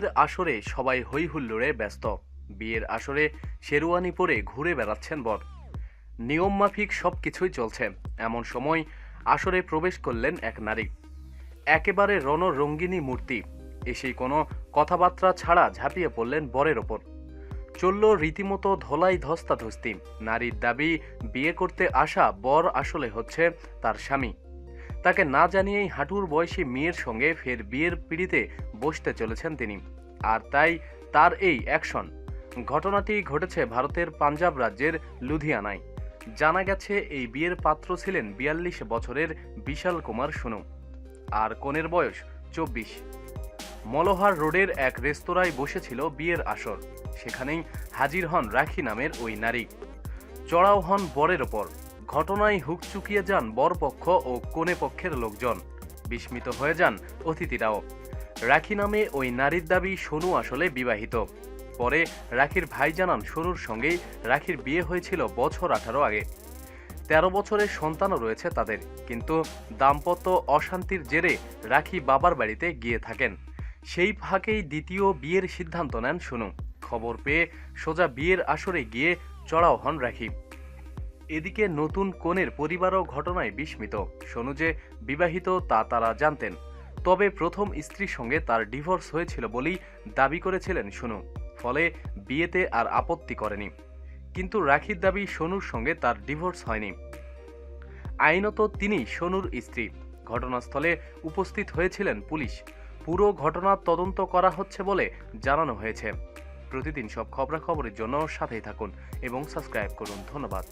আসরে সবাই হই হুল্লোড়ে ব্যস্ত। বিয়ের আসরে শেরওয়ানি পরে ঘুরে বেড়াচ্ছেন বর। নিয়মমাফিক সব কিছুই চলছে। এমন সময় আসরে প্রবেশ করলেন এক নারী। একেবারে রণরঙ্গিনী মূর্তি। এসেই কোনো কথাবার্তা ছাড়া ঝাঁপিয়ে পড়লেন বরের ওপর। চলল রীতিমতো ধলাই ধস্তাধস্তি। নারীর দাবি, বিয়ে করতে আসা বর আসলে হচ্ছে তার স্বামী। তাকে না জানিয়েই হাঁটুর বয়সী মেয়ের সঙ্গে ফের বিয়ের পিড়িতে বসতে চলেছেন তিনি। আর তাই তার এই অ্যাকশন। ঘটনাটি ঘটেছে ভারতের পাঞ্জাব রাজ্যের লুধিয়ানায়। জানা গেছে, এই বিয়ের পাত্র ছিলেন বিয়াল্লিশ বছরের বিশাল কুমার সোনু। আর কনের বয়স চব্বিশ। মলোহার রোডের এক রেস্তোরাঁয় বসেছিল বিয়ের আসর। সেখানেই হাজির হন রাখি নামের ওই নারী। চড়াও হন বরের ওপর। ঘটনায় হুক চুকিয়ে যান বরপক্ষ ও কনে পক্ষের লোকজন। বিস্মিত হয়ে যান অতিথিরাও। রাখি নামে ওই নারীর দাবি সোনু আসলে বিবাহিত। পরে রাখির ভাই জানান সোনুর সঙ্গেই রাখির বিয়ে হয়েছিল বছর আঠারো আগে। তেরো বছরের সন্তানও রয়েছে তাদের, কিন্তু দাম্পত্য অশান্তির জেরে রাখি বাবার বাড়িতে গিয়ে থাকেন। সেই ফাঁকেই দ্বিতীয় বিয়ের সিদ্ধান্ত নেন সোনু। খবর পেয়ে সোজা বিয়ের আসরে গিয়ে চড়াও হন রাখি। এদিকে নতুন কনের পরিবারও ঘটনায় বিস্মিত। সোনু যে বিবাহিত, তা তারা জানতেন। তবে প্রথম স্ত্রীর সঙ্গে তার ডিভোর্স হয়েছিল বলেই দাবি করেছিলেন সোনু। ফলে বিয়েতে আর আপত্তি করেনি। কিন্তু রাখির দাবি সোনুর সঙ্গে তার ডিভোর্স হয়নি। আইনত তিনি সোনুর স্ত্রী। ঘটনাস্থলে উপস্থিত হয়েছিলেন পুলিশ। পুরো ঘটনার তদন্ত করা হচ্ছে বলে জানানো হয়েছে। প্রতিদিন সব খবরাখবরের জন্য সাথেই থাকুন এবং সাবস্ক্রাইব করুন। ধন্যবাদ।